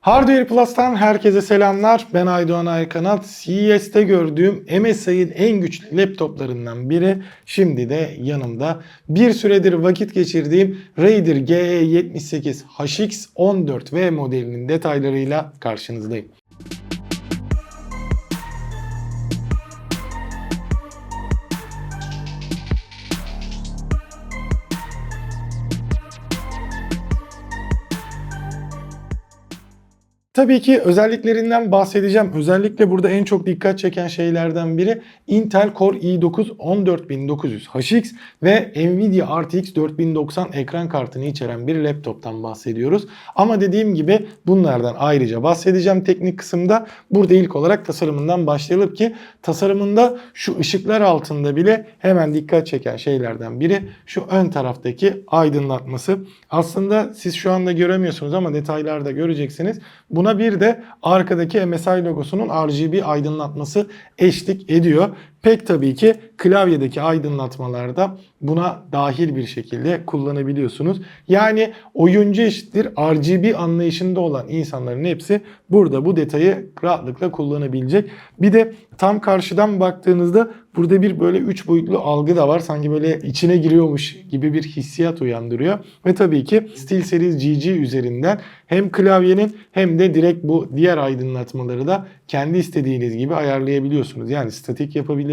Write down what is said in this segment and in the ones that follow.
Hardware Plus'tan herkese selamlar. Ben Aydoğan Aykanat. CES'te gördüğüm MSI'ın en güçlü laptoplarından biri. Şimdi de yanımda bir süredir vakit geçirdiğim Raider GE78 HX14V modelinin detaylarıyla karşınızdayım. Tabii ki özelliklerinden bahsedeceğim. Özellikle burada en çok dikkat çeken şeylerden biri Intel Core i9 14900 HX ve Nvidia RTX 4090 ekran kartını içeren bir laptoptan bahsediyoruz. Ama dediğim gibi bunlardan ayrıca bahsedeceğim teknik kısımda. Burada ilk olarak tasarımından başlayalım ki tasarımında şu ışıklar altında bile hemen dikkat çeken şeylerden biri şu ön taraftaki aydınlatması. Aslında siz şu anda göremiyorsunuz ama detaylarda göreceksiniz. Buna bir de arkadaki MSI logosunun RGB aydınlatması eşlik ediyor. Pek tabii ki klavyedeki aydınlatmalarda buna dahil bir şekilde kullanabiliyorsunuz. Yani oyuncu eşittir RGB anlayışında olan insanların hepsi burada bu detayı rahatlıkla kullanabilecek. Bir de tam karşıdan baktığınızda burada bir böyle 3 boyutlu algı da var. Sanki böyle içine giriyormuş gibi bir hissiyat uyandırıyor. Ve tabii ki SteelSeries GG üzerinden hem klavyenin hem de direkt bu diğer aydınlatmaları da kendi istediğiniz gibi ayarlayabiliyorsunuz. Yani statik yapabilirsiniz.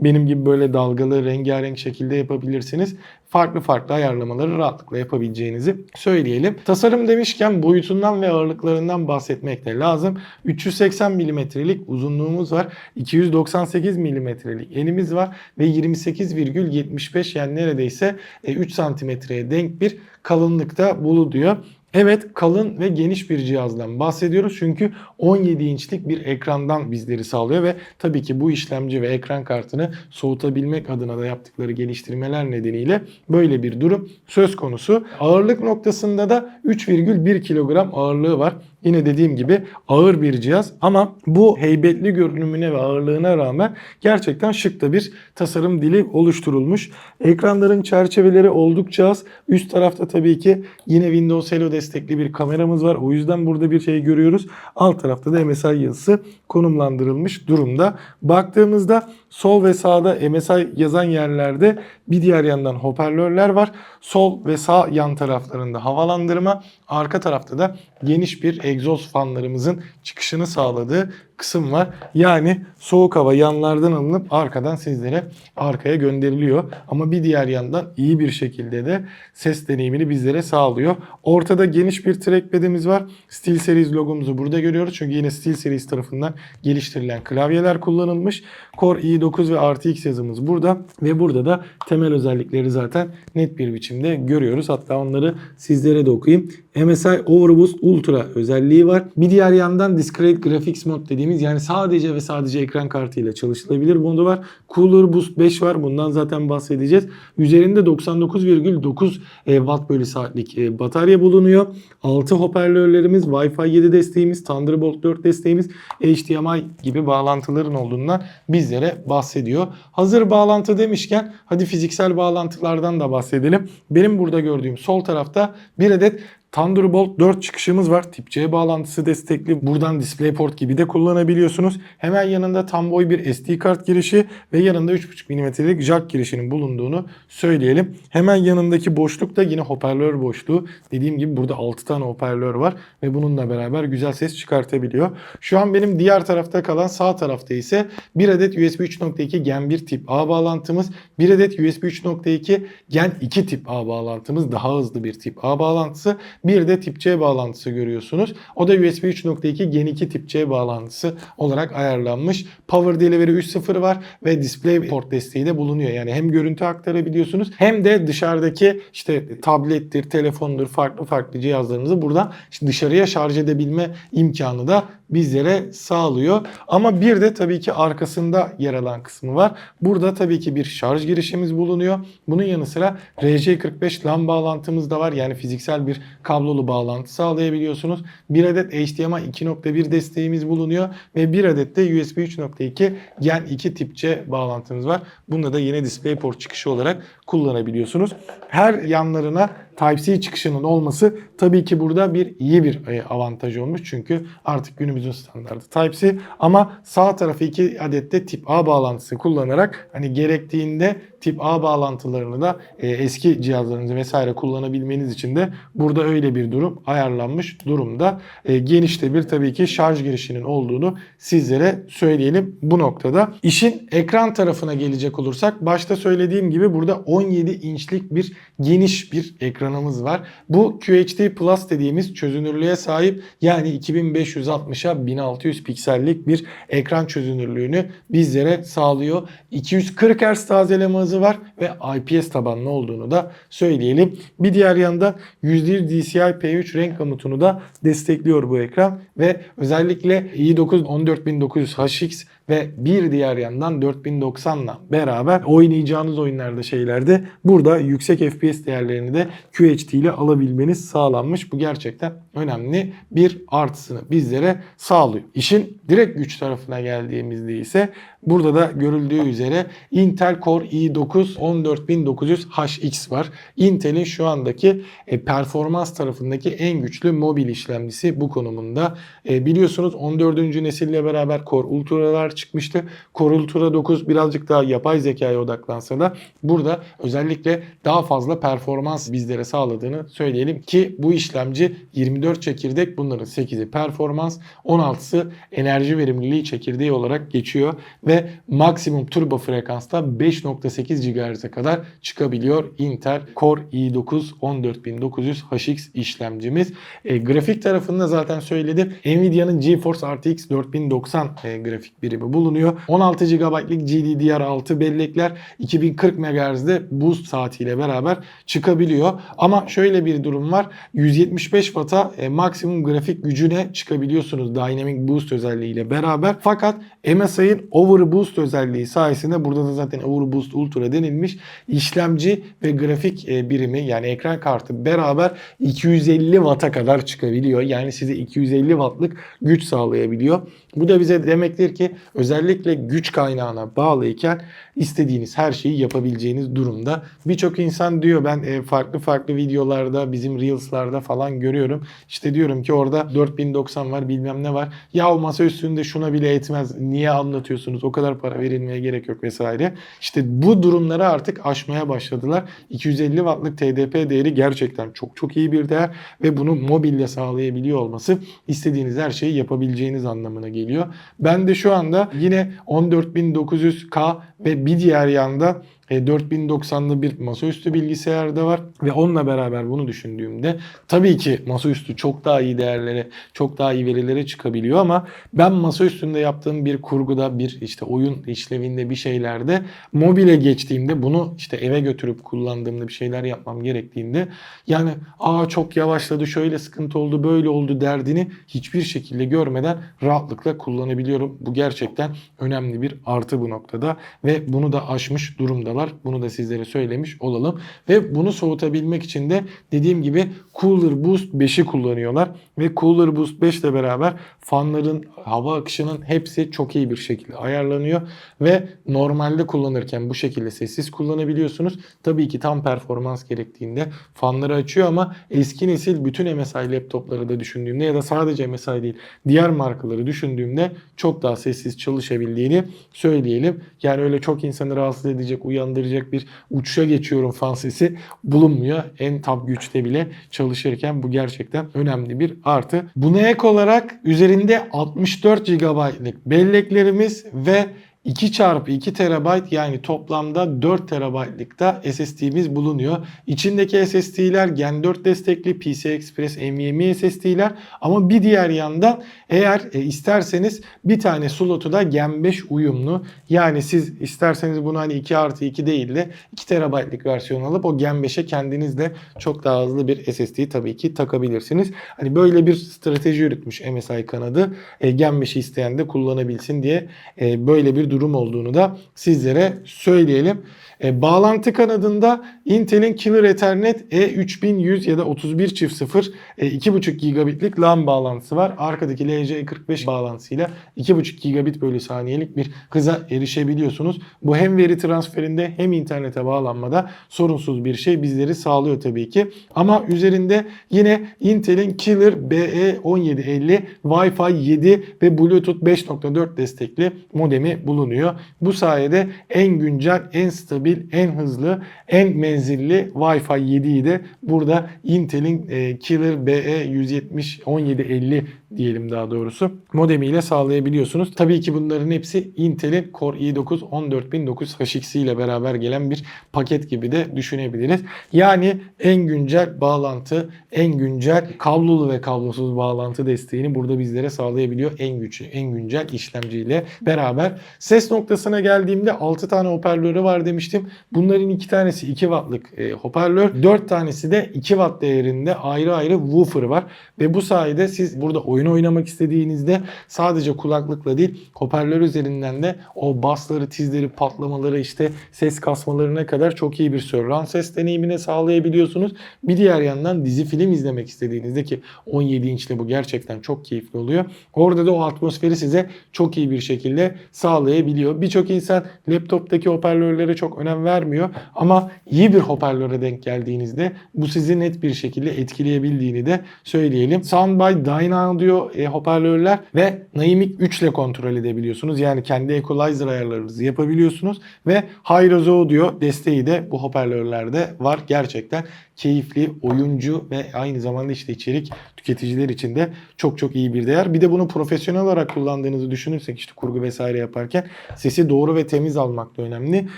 Benim gibi böyle dalgalı, rengarenk şekilde yapabilirsiniz. Farklı farklı ayarlamaları rahatlıkla yapabileceğinizi söyleyelim. Tasarım demişken boyutundan ve ağırlıklarından bahsetmek de lazım. 380 milimetrelik uzunluğumuz var. 298 milimetrelik enimiz var ve 28,75 yani neredeyse 3 santimetreye denk bir kalınlıkta bulunuyor. Evet kalın ve geniş bir cihazdan bahsediyoruz çünkü 17 inçlik bir ekrandan bizleri sağlıyor ve tabii ki bu işlemci ve ekran kartını soğutabilmek adına da yaptıkları geliştirmeler nedeniyle böyle bir durum söz konusu. Ağırlık noktasında da 3,1 kilogram ağırlığı var. Yine dediğim gibi ağır bir cihaz ama bu heybetli görünümüne ve ağırlığına rağmen gerçekten şık da bir tasarım dili oluşturulmuş. Ekranların çerçeveleri oldukça az. Üst tarafta tabii ki yine Windows Hello destekli bir kameramız var. O yüzden burada bir şey görüyoruz. Alt tarafta da MSI yazısı konumlandırılmış durumda. Baktığımızda sol ve sağda MSI yazan yerlerde bir diğer yandan hoparlörler var. Sol ve sağ yan taraflarında havalandırma, arka tarafta da geniş bir egzoz fanlarımızın çıkışını sağladığı kısım var. Yani soğuk hava yanlardan alınıp arkadan sizlere arkaya gönderiliyor. Ama bir diğer yandan iyi bir şekilde de ses deneyimini bizlere sağlıyor. Ortada geniş bir trackpad'imiz var. SteelSeries logomuzu burada görüyoruz. Çünkü yine SteelSeries tarafından geliştirilen klavyeler kullanılmış. Core i9 ve RTX yazımız burada. Ve burada da temel özellikleri zaten net bir biçimde görüyoruz. Hatta onları sizlere de okuyayım. MSI Overboost Ultra özelliği var. Bir diğer yandan Discrete Graphics Mode dediğimiz yani sadece ve sadece ekran kartıyla çalışılabilir modu var. Cooler Boost 5 var. Bundan zaten bahsedeceğiz. Üzerinde 99,9 e, watt bölü saatlik e, batarya bulunuyor. 6 hoparlörlerimiz, Wi-Fi 7 desteğimiz, Thunderbolt 4 desteğimiz, HDMI gibi bağlantıların olduğundan bizlere bahsediyor. Hazır bağlantı demişken hadi fiziksel bağlantılardan da bahsedelim. Benim burada gördüğüm sol tarafta bir adet Thunderbolt 4 çıkışımız var. Tip C bağlantısı destekli. Buradan DisplayPort gibi de kullanabiliyorsunuz. Hemen yanında tam boy bir SD kart girişi ve yanında 3.5 mm'lik jack girişinin bulunduğunu söyleyelim. Hemen yanındaki boşlukta yine hoparlör boşluğu. Dediğim gibi burada 6 tane hoparlör var ve bununla beraber güzel ses çıkartabiliyor. Şu an benim diğer tarafta kalan sağ tarafta ise bir adet USB 3.2 Gen 1 tip A bağlantımız, bir adet USB 3.2 Gen 2 tip A bağlantımız, daha hızlı bir tip A bağlantısı bir de tip C bağlantısı görüyorsunuz. O da USB 3.2 Gen 2 tip C bağlantısı olarak ayarlanmış. Power Delivery 3.0 var ve DisplayPort desteği de bulunuyor. Yani hem görüntü aktarabiliyorsunuz hem de dışarıdaki işte tablettir, telefondur, farklı farklı cihazlarınızı buradan dışarıya şarj edebilme imkanı da bizlere sağlıyor. Ama bir de tabii ki arkasında yer alan kısmı var. Burada tabii ki bir şarj girişimiz bulunuyor. Bunun yanı sıra RJ45 LAN bağlantımız da var. Yani fiziksel bir kablolu bağlantı sağlayabiliyorsunuz. Bir adet HDMI 2.1 desteğimiz bulunuyor ve bir adet de USB 3.2 Gen 2 tip C bağlantımız var. Bunda da yine DisplayPort çıkışı olarak kullanabiliyorsunuz. Her yanlarına Type-C çıkışının olması tabii ki burada bir iyi bir e, avantaj olmuş. Çünkü artık günümüzün standardı Type-C ama sağ tarafı iki adet de tip A bağlantısı kullanarak hani gerektiğinde tip A bağlantılarını da e, eski cihazlarınızı vesaire kullanabilmeniz için de burada öyle bir durum ayarlanmış durumda. E, geniş de bir tabii ki şarj girişinin olduğunu sizlere söyleyelim bu noktada. İşin ekran tarafına gelecek olursak başta söylediğim gibi burada 17 inçlik bir geniş bir ekranımız var. Bu QHD Plus dediğimiz çözünürlüğe sahip yani 2560'a 1600 piksellik bir ekran çözünürlüğünü bizlere sağlıyor. 240 Hz tazeleme var ve IPS tabanlı olduğunu da söyleyelim. Bir diğer yandan %100 DCI P3 renk gamutunu da destekliyor bu ekran ve özellikle i9 14900 HX ve bir diğer yandan 4090'la beraber oynayacağınız oyunlarda şeylerde burada yüksek FPS değerlerini de QHD ile alabilmeniz sağlanmış. Bu gerçekten önemli bir artısını bizlere sağlıyor. İşin direkt güç tarafına geldiğimizde ise burada da görüldüğü üzere Intel Core i9 14900 HX var. Intel'in şu andaki e, performans tarafındaki en güçlü mobil işlemcisi bu konumunda. E, biliyorsunuz 14. nesille beraber Core Ultra'lar çıkmıştı. Core Ultra 9 birazcık daha yapay zekaya odaklansa da burada özellikle daha fazla performans bizlere sağladığını söyleyelim ki bu işlemci 24 çekirdek bunların 8'i performans 16'sı enerji verimliliği çekirdeği olarak geçiyor ve maksimum turbo frekansta 5.8 GHz'e kadar çıkabiliyor Intel Core i9 14900 HX işlemcimiz. E, grafik tarafında zaten söyledim. Nvidia'nın GeForce RTX 4090 e, grafik birimi bulunuyor. 16 GB'lık GDDR6 bellekler 2040 MHz'de boost saatiyle beraber çıkabiliyor. Ama şöyle bir durum var. 175 Watt'a e, maksimum grafik gücüne çıkabiliyorsunuz Dynamic Boost özelliğiyle beraber. Fakat MSI'ın Overboost özelliği sayesinde burada da zaten Overboost Ultra denilmiş. işlemci ve grafik e, birimi yani ekran kartı beraber 250 Watt'a kadar çıkabiliyor. Yani size 250 Watt'lık güç sağlayabiliyor. Bu da bize demektir ki özellikle güç kaynağına bağlıyken istediğiniz her şeyi yapabileceğiniz durumda. Birçok insan diyor ben e, farklı farklı videolarda bizim Reels'larda falan görüyorum. İşte diyorum ki orada 4090 var bilmem ne var. Ya o masa üstünde şuna bile etmez. Niye anlatıyorsunuz? O kadar para verilmeye gerek yok vesaire. İşte bu durumları artık aşmaya başladılar. 250 wattlık TDP değeri gerçekten çok çok iyi bir değer ve bunu mobille sağlayabiliyor olması istediğiniz her şeyi yapabileceğiniz anlamına geliyor. Ben de şu anda yine 14900K ve bir diğer yanda 4090'lı bir masaüstü bilgisayar da var ve onunla beraber bunu düşündüğümde tabii ki masaüstü çok daha iyi değerlere, çok daha iyi verilere çıkabiliyor ama ben masaüstünde yaptığım bir kurguda, bir işte oyun işlevinde bir şeylerde mobile geçtiğimde bunu işte eve götürüp kullandığımda bir şeyler yapmam gerektiğinde yani aa çok yavaşladı, şöyle sıkıntı oldu, böyle oldu derdini hiçbir şekilde görmeden rahatlıkla kullanabiliyorum. Bu gerçekten önemli bir artı bu noktada ve bunu da aşmış durumdalar. Bunu da sizlere söylemiş olalım. Ve bunu soğutabilmek için de dediğim gibi Cooler Boost 5'i kullanıyorlar. Ve Cooler Boost 5 ile beraber fanların hava akışının hepsi çok iyi bir şekilde ayarlanıyor. Ve normalde kullanırken bu şekilde sessiz kullanabiliyorsunuz. Tabii ki tam performans gerektiğinde fanları açıyor ama eski nesil bütün MSI laptopları da düşündüğümde ya da sadece MSI değil diğer markaları düşündüğümde çok daha sessiz çalışabildiğini söyleyelim. Yani öyle çok insanı rahatsız edecek, uyandıracak bir uçuşa geçiyorum fan sesi bulunmuyor. En top güçte bile çalışırken bu gerçekten önemli bir artı. Buna ek olarak üzerinde 64 GB'lık belleklerimiz ve 2 çarpı 2 TB yani toplamda 4 TB'lık da SSD'miz bulunuyor. İçindeki SSD'ler Gen 4 destekli PCI Express NVMe SSD'ler ama bir diğer yandan eğer e, isterseniz bir tane slotu da Gen 5 uyumlu. Yani siz isterseniz bunu hani 2 artı 2 değil de 2 TB'lık versiyon alıp o Gen 5'e kendiniz de çok daha hızlı bir SSD tabii ki takabilirsiniz. Hani böyle bir strateji yürütmüş MSI kanadı. E, Gen 5'i isteyen de kullanabilsin diye e, böyle bir durum olduğunu da sizlere söyleyelim. E, bağlantı kanadında Intel'in Killer Ethernet E3100 ya da 31.0 e, 2.5 gigabitlik LAN bağlantısı var. Arkadaki LC45 bağlantısıyla 2.5 gigabit bölü saniyelik bir hıza erişebiliyorsunuz. Bu hem veri transferinde hem internete bağlanmada sorunsuz bir şey bizleri sağlıyor tabii ki. Ama üzerinde yine Intel'in Killer BE1750 Wi-Fi 7 ve Bluetooth 5.4 destekli modemi bulunuyor. Bu sayede en güncel, en stabil, en hızlı, en menzilli Wi-Fi 7'yi de burada Intel'in e, Killer BE170 1750 diyelim daha doğrusu modemiyle sağlayabiliyorsunuz. Tabii ki bunların hepsi Intel'in Core i9 14900 HX ile beraber gelen bir paket gibi de düşünebiliriz. Yani en güncel bağlantı, en güncel kablolu ve kablosuz bağlantı desteğini burada bizlere sağlayabiliyor. En güçlü, en güncel işlemciyle beraber. Ses noktasına geldiğimde 6 tane hoparlörü var demiştim. Bunların 2 tanesi 2 wattlık e, hoparlör, 4 tanesi de 2 watt değerinde ayrı ayrı woofer var. Ve bu sayede siz burada oyun oynamak istediğinizde sadece kulaklıkla değil hoparlör üzerinden de o basları, tizleri, patlamaları işte ses kasmalarına kadar çok iyi bir surround ses deneyimine sağlayabiliyorsunuz. Bir diğer yandan dizi film izlemek istediğinizde ki 17 inçle bu gerçekten çok keyifli oluyor. Orada da o atmosferi size çok iyi bir şekilde sağlayabiliyor. Birçok insan laptoptaki hoparlörlere çok önem vermiyor ama iyi bir hoparlöre denk geldiğinizde bu sizi net bir şekilde etkileyebildiğini de söyleyelim. Soundby Dyna Audio e, hoparlörler ve Naimic 3 ile kontrol edebiliyorsunuz. Yani kendi equalizer ayarlarınızı yapabiliyorsunuz ve Hi-Res Audio desteği de bu hoparlörlerde var. Gerçekten keyifli, oyuncu ve aynı zamanda işte içerik tüketiciler için de çok çok iyi bir değer. Bir de bunu profesyonel olarak kullandığınızı düşünürsek işte kurgu vesaire yaparken sesi doğru ve temiz almak da önemli.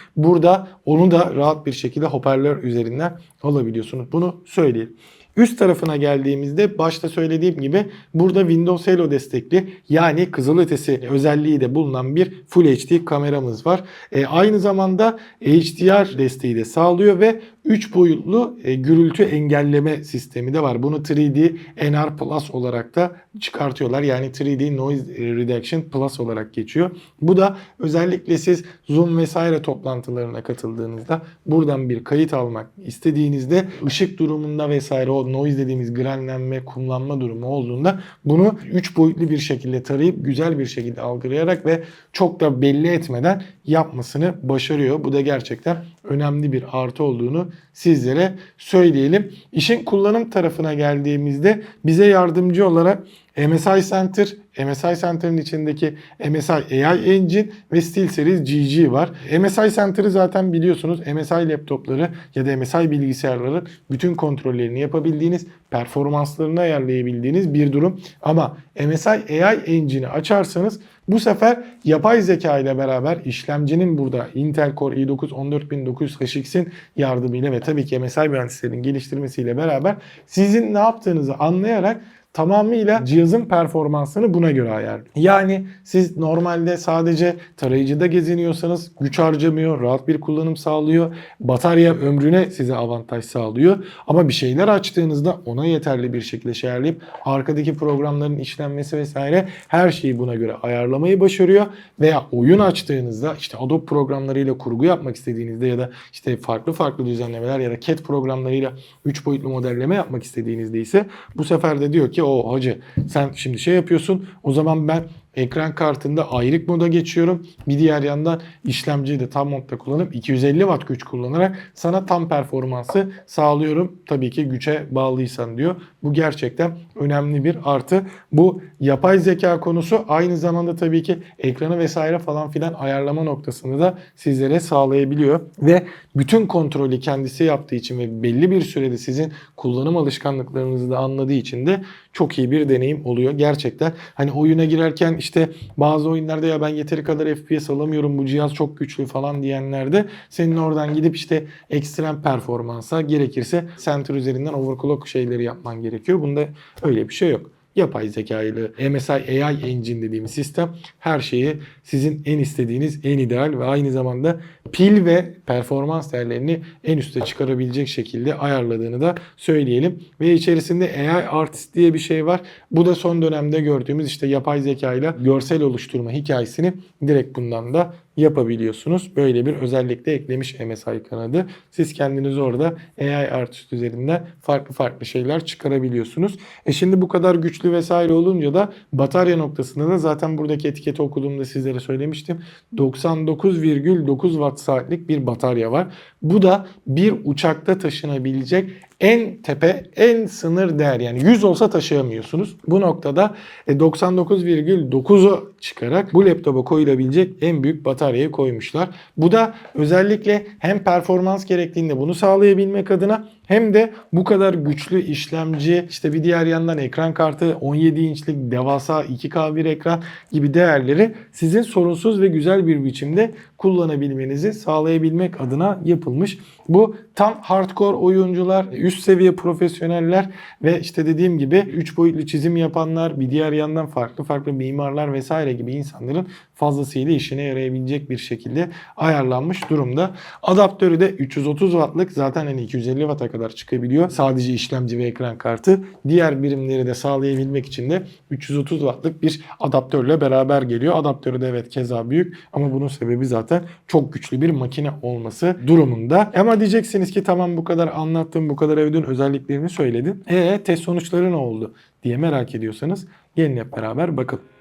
Burada onu da rahat bir şekilde hoparlör üzerinden alabiliyorsunuz. Bunu söyleyeyim. Üst tarafına geldiğimizde başta söylediğim gibi burada Windows Hello destekli yani kızılötesi özelliği de bulunan bir Full HD kameramız var. E, aynı zamanda HDR desteği de sağlıyor ve 3 boyutlu e, gürültü engelleme sistemi de var. Bunu 3D NR Plus olarak da çıkartıyorlar. Yani 3D Noise Reduction Plus olarak geçiyor. Bu da özellikle siz Zoom vesaire toplantılarına katıldığınızda buradan bir kayıt almak istediğinizde ışık durumunda vesaire o noise dediğimiz grenlenme, kumlanma durumu olduğunda bunu 3 boyutlu bir şekilde tarayıp güzel bir şekilde algılayarak ve çok da belli etmeden yapmasını başarıyor. Bu da gerçekten önemli bir artı olduğunu sizlere söyleyelim. İşin kullanım tarafına geldiğimizde bize yardımcı olarak MSI Center, MSI Center'ın içindeki MSI AI Engine ve SteelSeries GG var. MSI Center'ı zaten biliyorsunuz MSI laptopları ya da MSI bilgisayarların bütün kontrollerini yapabildiğiniz, performanslarını ayarlayabildiğiniz bir durum. Ama MSI AI Engine'i açarsanız bu sefer yapay zeka ile beraber işlemcinin burada Intel Core i9 14900 HX'in yardımıyla ve tabii ki MSI mühendislerinin geliştirmesiyle beraber sizin ne yaptığınızı anlayarak tamamıyla cihazın performansını buna göre ayarlıyor. Yani siz normalde sadece tarayıcıda geziniyorsanız güç harcamıyor, rahat bir kullanım sağlıyor. Batarya ömrüne size avantaj sağlıyor. Ama bir şeyler açtığınızda ona yeterli bir şekilde ayarlayıp arkadaki programların işlenmesi vesaire her şeyi buna göre ayarlamayı başarıyor. Veya oyun açtığınızda işte Adobe programlarıyla kurgu yapmak istediğinizde ya da işte farklı farklı düzenlemeler ya da CAD programlarıyla 3 boyutlu modelleme yapmak istediğinizde ise bu sefer de diyor ki o hacı sen şimdi şey yapıyorsun o zaman ben ekran kartında ayrık moda geçiyorum. Bir diğer yandan işlemciyi de tam modda kullanıp 250 watt güç kullanarak sana tam performansı sağlıyorum. Tabii ki güce bağlıysan diyor. Bu gerçekten önemli bir artı. Bu yapay zeka konusu aynı zamanda tabii ki ekranı vesaire falan filan ayarlama noktasını da sizlere sağlayabiliyor. Ve bütün kontrolü kendisi yaptığı için ve belli bir sürede sizin kullanım alışkanlıklarınızı da anladığı için de çok iyi bir deneyim oluyor. Gerçekten hani oyuna girerken işte bazı oyunlarda ya ben yeteri kadar FPS alamıyorum bu cihaz çok güçlü falan diyenlerde senin oradan gidip işte ekstrem performansa gerekirse center üzerinden overclock şeyleri yapman gerekiyor. Bunda öyle bir şey yok yapay zeka ile MSI AI Engine dediğimiz sistem her şeyi sizin en istediğiniz en ideal ve aynı zamanda pil ve performans değerlerini en üste çıkarabilecek şekilde ayarladığını da söyleyelim. Ve içerisinde AI Artist diye bir şey var. Bu da son dönemde gördüğümüz işte yapay zeka ile görsel oluşturma hikayesini direkt bundan da yapabiliyorsunuz. Böyle bir özellik de eklemiş MSI kanadı. Siz kendiniz orada AI Artist üzerinden farklı farklı şeyler çıkarabiliyorsunuz. E şimdi bu kadar güçlü vesaire olunca da batarya noktasında da zaten buradaki etiketi okuduğumda sizlere söylemiştim. 99,9 watt saatlik bir batarya var. Bu da bir uçakta taşınabilecek en tepe, en sınır değer. Yani 100 olsa taşıyamıyorsunuz. Bu noktada e, 99,9'u çıkarak bu laptopa koyulabilecek en büyük bataryayı koymuşlar. Bu da özellikle hem performans gerektiğinde bunu sağlayabilmek adına hem de bu kadar güçlü işlemci, işte bir diğer yandan ekran kartı, 17 inçlik devasa 2K bir ekran gibi değerleri sizin sorunsuz ve güzel bir biçimde kullanabilmenizi sağlayabilmek adına yapılmış. Bu tam hardcore oyuncular, üst seviye profesyoneller ve işte dediğim gibi 3 boyutlu çizim yapanlar, bir diğer yandan farklı farklı mimarlar vesaire gibi insanların fazlasıyla işine yarayabilecek bir şekilde ayarlanmış durumda. Adaptörü de 330 wattlık zaten hani 250 watt'a kadar çıkabiliyor. Sadece işlemci ve ekran kartı. Diğer birimleri de sağlayabilmek için de 330 wattlık bir adaptörle beraber geliyor. Adaptörü de evet keza büyük ama bunun sebebi zaten çok güçlü bir makine olması durumunda. Ama diyeceksiniz ki tamam bu kadar anlattım, bu kadar övdün, özelliklerini söyledin. E test sonuçları ne oldu diye merak ediyorsanız gelin hep beraber bakalım.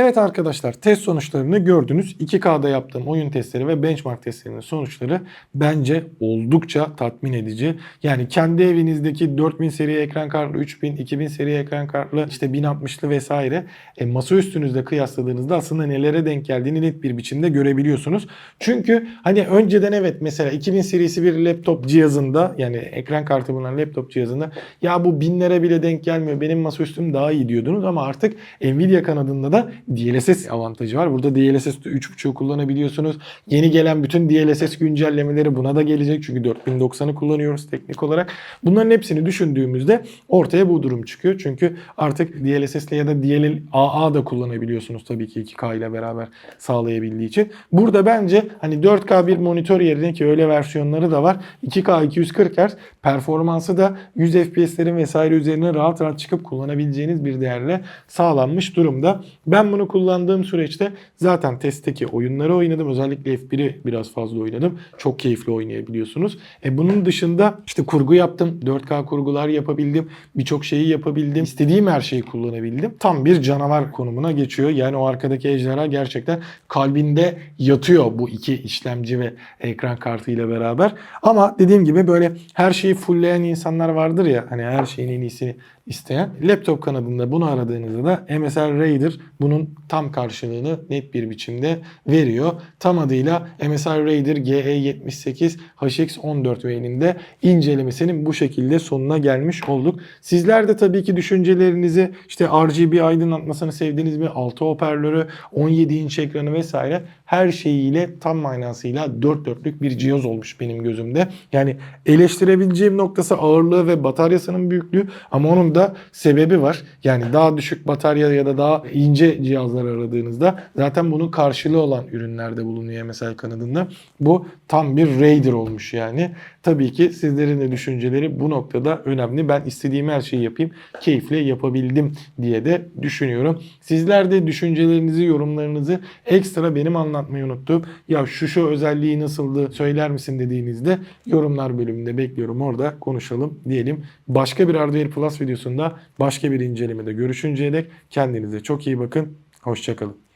Evet arkadaşlar test sonuçlarını gördünüz. 2K'da yaptığım oyun testleri ve benchmark testlerinin sonuçları bence oldukça tatmin edici. Yani kendi evinizdeki 4000 seri ekran kartlı, 3000, 2000 seri ekran kartlı, işte 1060'lı vesaire e, masa üstünüzle kıyasladığınızda aslında nelere denk geldiğini net bir biçimde görebiliyorsunuz. Çünkü hani önceden evet mesela 2000 serisi bir laptop cihazında yani ekran kartı bulunan laptop cihazında ya bu binlere bile denk gelmiyor benim masaüstüm daha iyi diyordunuz ama artık Nvidia kanadında da DLSS avantajı var. Burada DLSS 3.5'u kullanabiliyorsunuz. Yeni gelen bütün DLSS güncellemeleri buna da gelecek. Çünkü 4090'ı kullanıyoruz teknik olarak. Bunların hepsini düşündüğümüzde ortaya bu durum çıkıyor. Çünkü artık DLSS ya da DLL-AA da kullanabiliyorsunuz tabii ki 2K ile beraber sağlayabildiği için. Burada bence hani 4K bir monitör yerine ki öyle versiyonları da var. 2K 240 Hz performansı da 100 FPS'lerin vesaire üzerine rahat rahat çıkıp kullanabileceğiniz bir değerle sağlanmış durumda. Ben bunu laptopunu kullandığım süreçte zaten testteki oyunları oynadım. Özellikle F1'i biraz fazla oynadım. Çok keyifli oynayabiliyorsunuz. E bunun dışında işte kurgu yaptım. 4K kurgular yapabildim. Birçok şeyi yapabildim. İstediğim her şeyi kullanabildim. Tam bir canavar konumuna geçiyor. Yani o arkadaki ejderha gerçekten kalbinde yatıyor bu iki işlemci ve ekran kartı ile beraber. Ama dediğim gibi böyle her şeyi fullleyen insanlar vardır ya hani her şeyin en iyisini isteyen. Laptop kanadında bunu aradığınızda da MSI Raider bunun tam karşılığını net bir biçimde veriyor. Tam adıyla MSI Raider GE78 HX14 V'nin incelemesinin bu şekilde sonuna gelmiş olduk. Sizler de tabii ki düşüncelerinizi işte RGB aydınlatmasını sevdiniz mi? 6 hoparlörü, 17 inç ekranı vesaire her şeyiyle tam manasıyla dört dörtlük bir cihaz olmuş benim gözümde. Yani eleştirebileceğim noktası ağırlığı ve bataryasının büyüklüğü ama onun sebebi var. Yani daha düşük batarya ya da daha ince cihazlar aradığınızda zaten bunun karşılığı olan ürünlerde bulunuyor MSI kanadında. Bu tam bir Raider olmuş yani. Tabii ki sizlerin de düşünceleri bu noktada önemli. Ben istediğim her şeyi yapayım, keyifle yapabildim diye de düşünüyorum. Sizler de düşüncelerinizi, yorumlarınızı ekstra benim anlatmayı unuttum. Ya şu şu özelliği nasıldı söyler misin dediğinizde yorumlar bölümünde bekliyorum. Orada konuşalım diyelim. Başka bir Hardware Plus videosunda başka bir incelemede görüşünceye dek kendinize çok iyi bakın. Hoşçakalın.